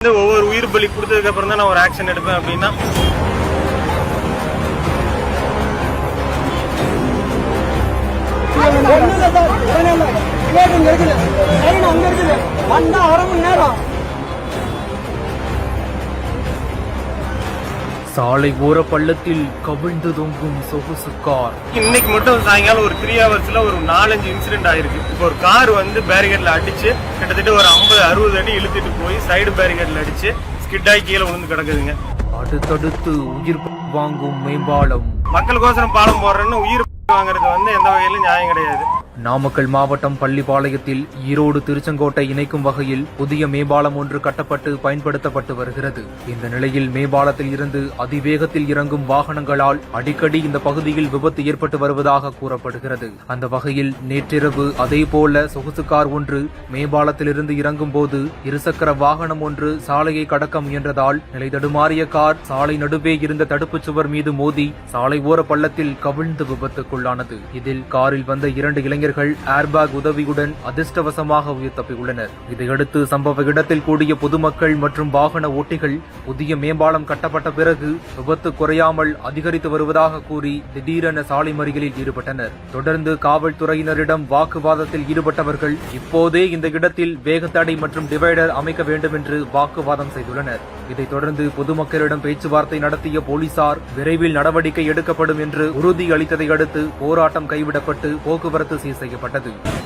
வந்து ஒவ்வொரு உயிர் பலி கொடுத்ததுக்கு அப்புறம் தான் நான் ஒரு ஆக்ஷன் எடுப்பேன் அப்படின்னா சார் இருக்குது இருக்குது சாலை ஓர பள்ளத்தில் கவிழ்ந்து தொங்கும் சொகுசு கார் இன்னைக்கு மட்டும் சாயங்காலம் ஒரு த்ரீ ஹவர்ஸ்ல ஒரு நாலஞ்சு இன்சிடென்ட் ஆயிருக்கு. இப்போ ஒரு கார் வந்து பேரிகேட்ல அடிச்சு கிட்டத்தட்ட ஒரு ஐம்பது அறுபது அடி இழுத்துட்டு போய் சைடு பேரிகேட்ல அடிச்சு ஸ்கிட் ஆகி கீழே விழுந்து கிடக்குதுங்க. அடுத்தடுத்து உயிர் வாங்கும் மேம்பாலம். மக்களுக்கோசரம் பாலம் போடுறேன்னு உயிர் வாங்குறது வந்து எந்த வகையிலும் நியாயம் கிடையாது. நாமக்கல் மாவட்டம் பள்ளிப்பாளையத்தில் ஈரோடு திருச்செங்கோட்டை இணைக்கும் வகையில் புதிய மேம்பாலம் ஒன்று கட்டப்பட்டு பயன்படுத்தப்பட்டு வருகிறது. இந்த நிலையில் மேம்பாலத்தில் இருந்து அதிவேகத்தில் இறங்கும் வாகனங்களால் அடிக்கடி இந்த பகுதியில் விபத்து ஏற்பட்டு வருவதாக கூறப்படுகிறது. அந்த வகையில் நேற்றிரவு அதேபோல சொகுசு கார் ஒன்று மேம்பாலத்திலிருந்து இறங்கும் போது இருசக்கர வாகனம் ஒன்று சாலையை கடக்க முயன்றதால் நிலை தடுமாறிய கார் சாலை நடுவே இருந்த தடுப்புச் சுவர் மீது மோதி சாலை ஓர பள்ளத்தில் கவிழ்ந்து விபத்துக்குள்ளானது. இதில் காரில் வந்த இரண்டு இளைஞர்கள் ஏர்பேக் உதவியுடன் அதிர்ஷ்டவசமாக உயிர் தப்பியுள்ளனர். இதையடுத்து சம்பவ இடத்தில் கூடிய பொதுமக்கள் மற்றும் வாகன ஓட்டிகள் புதிய மேம்பாலம் கட்டப்பட்ட பிறகு விபத்து குறையாமல் அதிகரித்து வருவதாக கூறி திடீரென சாலை மறியலில் ஈடுபட்டனர். தொடர்ந்து காவல்துறையினரிடம் வாக்குவாதத்தில் ஈடுபட்டவர்கள் இப்போதே இந்த இடத்தில் வேகத்தடை மற்றும் டிவைடர் அமைக்க வேண்டும் என்று வாக்குவாதம் செய்துள்ளனர். இதைத் தொடர்ந்து பொதுமக்களிடம் பேச்சுவார்த்தை நடத்திய போலீசார் விரைவில் நடவடிக்கை எடுக்கப்படும் என்று உறுதியளித்ததை அடுத்து போராட்டம் கைவிடப்பட்டு போக்குவரத்து சீர் செய்யப்பட்டது.